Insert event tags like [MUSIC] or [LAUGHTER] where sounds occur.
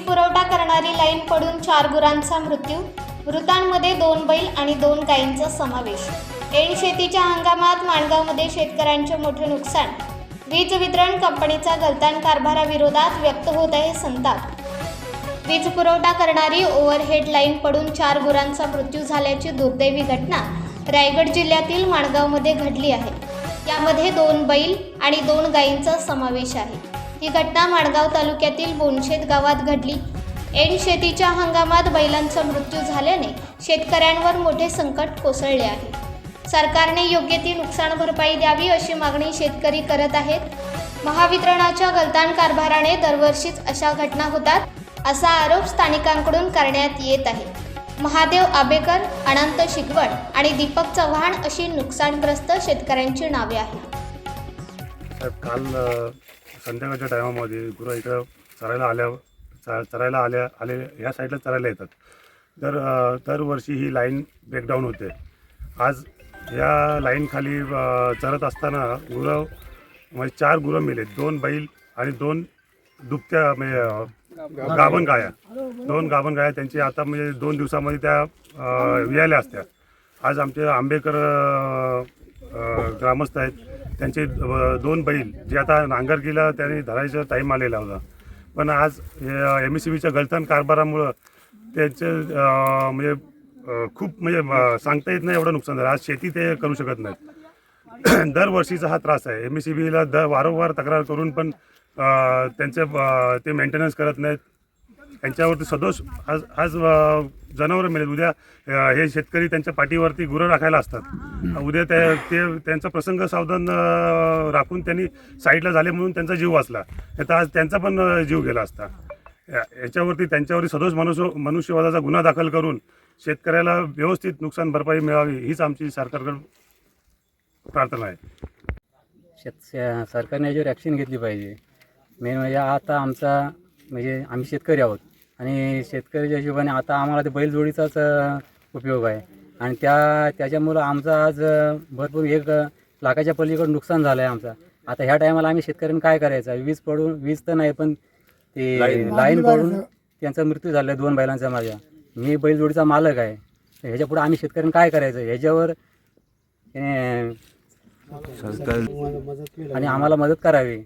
पुरवठा करणारी लाईन पडून चार गुरांचा मृत्यू मृतांमध्ये दोन बैल आणि दोन गायींचा समावेश. एण शेतीच्या हंगामात माणगावमध्ये शेतकऱ्यांचे मोठे नुकसान. वीज वितरण कंपनीचा गलतान कारभाराविरोधात व्यक्त होत आहे संताप. वीज पुरवठा करणारी ओव्हरहेड लाईन पडून चार गुरांचा मृत्यू झाल्याची दुर्दैवी घटना रायगड जिल्ह्यातील माणगावमध्ये घडली आहे. यामध्ये दोन बैल आणि दोन गायींचा समावेश आहे. ही घटना माणगाव तालुक्यातील बोनशेत गावात घडली. एन शेतीच्या हंगामात बैलांचा मृत्यू झाल्याने शेतकऱ्यांवर मोठे संकट कोसळले आहे. सरकारने योग्य ती नुकसान भरपाई द्यावी अशी मागणी शेतकरी करत आहेत. महावितरणाच्या गलतान कारभाराने दरवर्षीच अशा घटना होतात असा आरोप स्थानिकांकडून करण्यात येत आहे. महादेव आबेकर अनंत शिकवण आणि दीपक चव्हाण अशी नुकसानग्रस्त शेतकऱ्यांची नावे आहेत. काल संध्याकाळच्या टायमामध्ये गुरं इकडं चरायला आल्या च चरायला आल्या आले ह्या साईडला चरायला येतात. दर दरवर्षी ही लाईन ब्रेकडाऊन होते. आज या लाईनखाली चरत असताना गुरं म्हणजे चार गुरं मिले. दोन बैल आणि दोन दुभत्या म्हणजे गाभण गाया. दोन गाभण गाया त्यांची आता म्हणजे दोन दिवसामध्ये त्या अ, असत्या. आज आमचे आंबेकर ग्रामस्थ आहेत. त्यांचे दोन बैल जे आता नांगरकीला त्यांनी धरायचा टाईम आलेला होता. पण आज एम एस सी बीच्या गलतान कारभारामुळं त्यांचे म्हणजे खूप म्हणजे सांगता येत नाही एवढं नुकसान झालं. आज शेती ते करू शकत नाहीत. [CLEARS THROAT] दरवर्षीचा हा त्रास आहे. एम एस सी बीला दर वारंवार तक्रार करून पण त्यांचे ते मेंटेनन्स करत नाहीत. त्यांच्यावरती सदोष आज आज जनावरं मिळेल उद्या अ, हे शेतकरी त्यांच्या पाठीवरती गुरं राखायला असतात. उद्या ते ते त्यांचा प्रसंग सावधान अ, राखून त्यांनी साईडला झाले म्हणून त्यांचा जीव वाचला. नाही तर आज त्यांचा पण अ, जीव गेला असता. या- याच्यावरती त्यांच्यावरती सदोष मनुष्य मनुष्यवादाचा गुन्हा दाखल करून शेतकऱ्याला व्यवस्थित नुकसान भरपाई मिळावी हीच आमची सरकारकडून प्रार्थना आहे. शेत श- सरकारने याच्यावर ॲक्शन घेतली पाहिजे. मेन म्हणजे आता आमचा म्हणजे आम्ही शेतकरी आहोत. आणि शेतकऱ्याच्या हिशोबाने आता आम्हाला ते बैलजोडीचाच उपयोग आहे. आणि त्या त्याच्यामुळं आमचा आज भरपूर एक लाखाच्या पलीकडे नुकसान झालं आहे आमचा. आता ह्या टायमाला आम्ही शेतकऱ्यांनी काय करायचं? वीज पडून वीज तर नाही पण ते लाईन. पडून त्यांचा मृत्यू झाला दोन बैलांचा माझ्या. मी बैलजोडीचा मालक आहे. ह्याच्या पुढे आम्ही शेतकऱ्यांनी काय करायचं? ह्याच्यावर आणि आम्हाला मदत करावी.